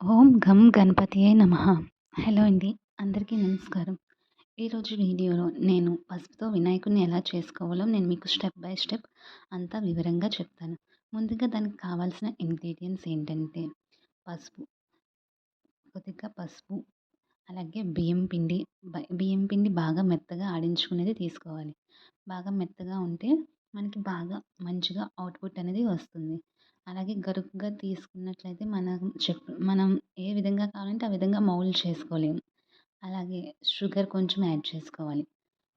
ఓం gum గణపతియే నమ. Hello అండి అందరికీ నమస్కారం. ఈరోజు వీడియోలో నేను పసుపుతో వినాయకుడిని ఎలా చేసుకోవాలో నేను మీకు స్టెప్ బై స్టెప్ అంతా వివరంగా చెప్తాను. ముందుగా దానికి కావాల్సిన ఇంగ్రీడియంట్స్ ఏంటంటే పసుపు కొద్దిగా పసుపు అలాగే బియ్యం పిండి బియ్యం పిండి బాగా మెత్తగా ఆడించుకునేది తీసుకోవాలి. బాగా మెత్తగా ఉంటే మనకి బాగా మంచిగా అవుట్పుట్ అనేది వస్తుంది. అలాగే గరుగ్గా తీసుకున్నట్లయితే మనం చెప్ మనం ఏ విధంగా కావాలంటే ఆ విధంగా మౌల్డ్ చేసుకోలేము అలాగే షుగర్ కొంచెం యాడ్ చేసుకోవాలి.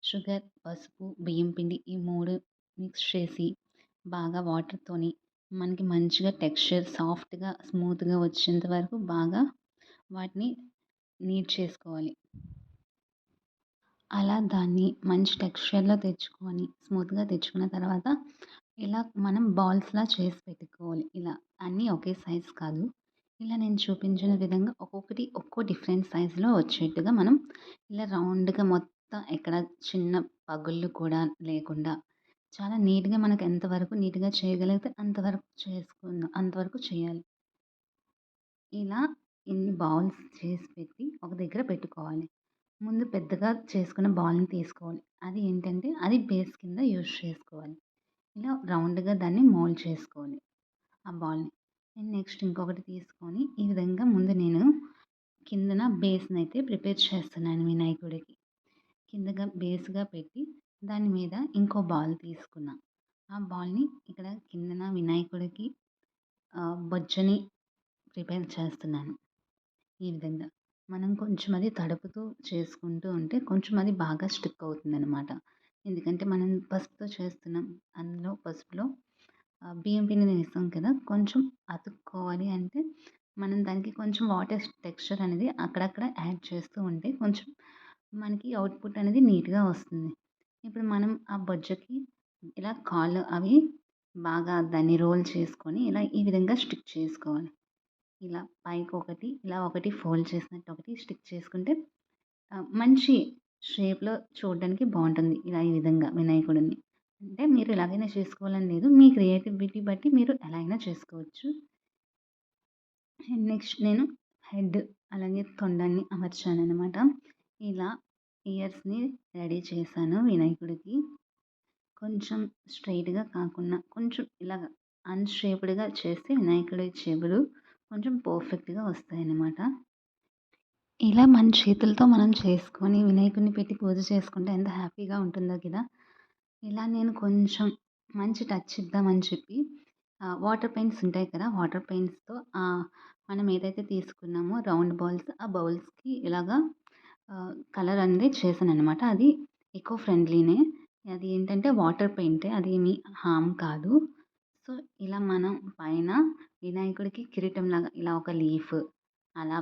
షుగర్ పసుపు బియ్యం పిండి ఈ మూడు మిక్స్ చేసి బాగా వాటర్తోని మనకి మంచిగా టెక్స్చర్ సాఫ్ట్గా స్మూత్గా వచ్చేంత వరకు బాగా వాటిని నీట్ చేసుకోవాలి. అలా దాన్ని మంచి టెక్స్చర్లో తెచ్చుకొని స్మూత్గా తెచ్చుకున్న తర్వాత ఇలా మనం బాల్స్లా చేసి పెట్టుకోవాలి. ఇలా అన్నీ ఒకే సైజ్ కాదు. ఇలా నేను చూపించిన విధంగా ఒక్కొక్కటి ఒక్కో డిఫరెంట్ సైజులో వచ్చేట్టుగా మనం ఇలా రౌండ్గా మొత్తం ఎక్కడ చిన్న పగుళ్ళు కూడా లేకుండా చాలా నీట్గా మనకు ఎంతవరకు నీట్గా చేయగలిగితే అంతవరకు చేసుకుందాం అంతవరకు చేయాలి. ఇలా ఇన్ని బౌల్స్ చేసి పెట్టి ఒక దగ్గర పెట్టుకోవాలి. ముందు పెద్దగా చేసుకున్న బాల్ని తీసుకోవాలి. అది ఏంటంటే అది బేస్ కింద యూజ్ చేసుకోవాలి. ఇలా రౌండ్గా దాన్ని మోల్డ్ చేసుకోవాలి ఆ బాల్ని. నేను నెక్స్ట్ ఇంకొకటి తీసుకొని ఈ విధంగా ముందు నేను కిందన బేస్ని అయితే ప్రిపేర్ చేస్తున్నాను వినాయకుడికి కిందగా బేస్గా పెట్టి దాని మీద ఇంకో బాల్ తీసుకున్నా. ఆ బాల్ని ఇక్కడ కిందన వినాయకుడికి బొజ్జని ప్రిపేర్ చేస్తున్నాను. ఈ విధంగా. మనం కొంచెం అది తడుపుతూ చేసుకుంటూ ఉంటే కొంచెం అది బాగా స్టిక్ అవుతుంది అనమాట ఎందుకంటే మనం పసుపుతో చేస్తున్నాం. అందులో పసుపులో బియ్యం పిండిని వేస్తాం కదా కొంచెం అతుక్కోవాలి అంటే మనం దానికి కొంచెం వాటర్ టెక్స్చర్ అనేది అక్కడక్కడ యాడ్ చేస్తూ ఉంటే కొంచెం మనకి అవుట్పుట్ అనేది నీట్గా వస్తుంది. ఇప్పుడు మనం ఆ బొజ్జకి ఇలా కాళ్ళు అవి బాగా దాన్ని రోల్ చేసుకొని ఇలా ఈ విధంగా స్టిక్ చేసుకోవాలి. ఇలా పైకి ఒకటి ఇలా ఒకటి ఫోల్డ్ చేసినట్టు ఒకటి స్టిక్ చేసుకుంటే మంచి షేప్లో చూడడానికి బాగుంటుంది ఇలా ఈ విధంగా వినాయకుడిని. అంటే మీరు ఎలాగైనా చేసుకోవాలని లేదు మీ క్రియేటివిటీ బట్టి మీరు ఎలా అయినా చేసుకోవచ్చు. నెక్స్ట్ నేను హెడ్ అలాగే తొండాన్ని అమర్చాను అనమాట ఇలా ఇయర్స్ని రెడీ చేశాను వినాయకుడికి. కొంచెం స్ట్రైట్గా కాకుండా కొంచెం ఇలాగ అన్షేప్డ్గా చేస్తే వినాయకుడి చెవులు కొంచెం పర్ఫెక్ట్గా వస్తాయి అన్నమాట ఇలా మన చేతులతో మనం చేసుకొని వినాయకుడిని పెట్టి పూజ చేసుకుంటే ఎంత హ్యాపీగా ఉంటుందో కదా! ఇలా నేను కొంచెం మంచి టచ్ ఇద్దామని చెప్పి వాటర్ పెయింట్స్ ఉంటాయి కదా! వాటర్ పెయింట్స్తో మనం ఏదైతే తీసుకున్నామో రౌండ్ బౌల్స్ ఆ బౌల్స్కి ఇలాగా కలర్ అనేది చేశాను అనమాట అది ఎకో ఫ్రెండ్లీనే. అది ఏంటంటే వాటర్ పెయింటే అది ఏమి హామ్ కాదు. సో ఇలా మనం పైన వినాయకుడికి కిరీటం లాగా ఇలా ఒక లీఫ్ అలా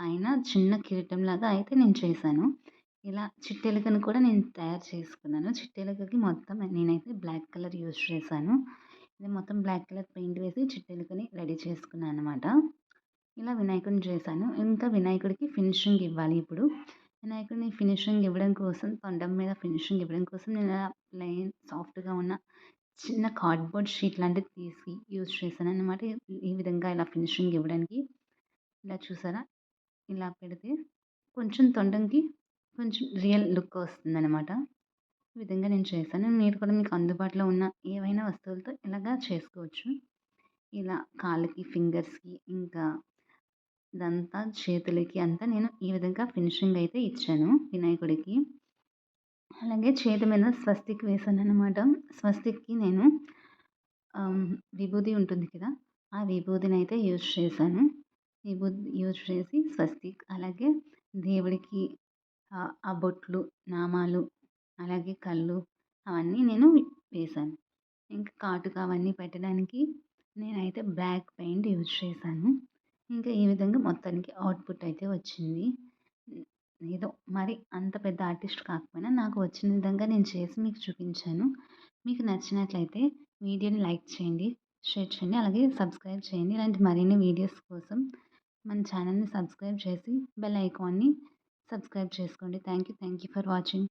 పైన చిన్న కిరీటం లాగా అయితే నేను చేశాను. ఇలా చిట్టెలకను కూడా నేను తయారు చేసుకున్నాను. చిట్టెలుకకి మొత్తం నేనైతే బ్లాక్ కలర్ యూజ్ చేశాను. ఇది మొత్తం బ్లాక్ కలర్ పెయింట్ వేసి చిట్టెలుకని రెడీ చేసుకున్నాను అనమాట ఇలా వినాయకుడిని చేశాను. ఇంకా వినాయకుడికి ఫినిషింగ్ ఇవ్వాలి ఇప్పుడు. వినాయకుడిని ఫినిషింగ్ ఇవ్వడం కోసం తొండం మీద ఫినిషింగ్ ఇవ్వడం కోసం నేను ప్లెయిన్ సాఫ్ట్గా ఉన్న చిన్న కార్డ్బోర్డ్ షీట్ లాంటిది తీసి యూజ్ చేశాను అనమాట ఈ విధంగా ఇలా ఫినిషింగ్ ఇవ్వడానికి. ఇలా చూసారా? ఇలా పెడితే కొంచెం తొండంకి కొంచెం రియల్ లుక్ వస్తుందన్నమాట. ఈ విధంగా నేను చేశాను. మీరు కూడా మీకు అందుబాటులో ఉన్న ఏవైనా వస్తువులతో ఇలాగా చేసుకోవచ్చు. ఇలా కాళ్ళకి ఫింగర్స్కి ఇంకా ఇదంతా చేతులకి అంతా నేను ఈ విధంగా ఫినిషింగ్ అయితే ఇచ్చాను వినాయకుడికి. అలాగే చేతి మీద స్వస్తిక్ వేసాను అనమాట స్వస్తిక్కి నేను విభూది ఉంటుంది కదా ఆ విభూదిని అయితే యూజ్ చేశాను. విభూది యూజ్ చేసి స్వస్తిక్ అలాగే దేవుడికి ఆ బొట్లు నామాలు అలాగే కళ్ళు అవన్నీ నేను వేశాను. ఇంకా కాటుక అవన్నీ పెట్టడానికి నేనైతే బ్లాక్ పెయింట్ యూజ్ చేశాను. ఇంకా ఈ విధంగా మొత్తానికి అవుట్పుట్ అయితే వచ్చింది. ఏదో మరి అంత పెద్ద ఆర్టిస్ట్ కాకపోయినా నాకు వచ్చిన విధంగా నేను చేసి మీకు చూపించాను. మీకు నచ్చినట్లయితే వీడియోని లైక్ చేయండి షేర్ చేయండి అలాగే సబ్స్క్రైబ్ చేయండి. ఇలాంటి మరిన్ని వీడియోస్ కోసం మన ఛానల్ని సబ్స్క్రైబ్ చేసి బెల్ ఐకాన్ని సబ్స్క్రైబ్ చేసుకోండి. Thank you thank you for watching.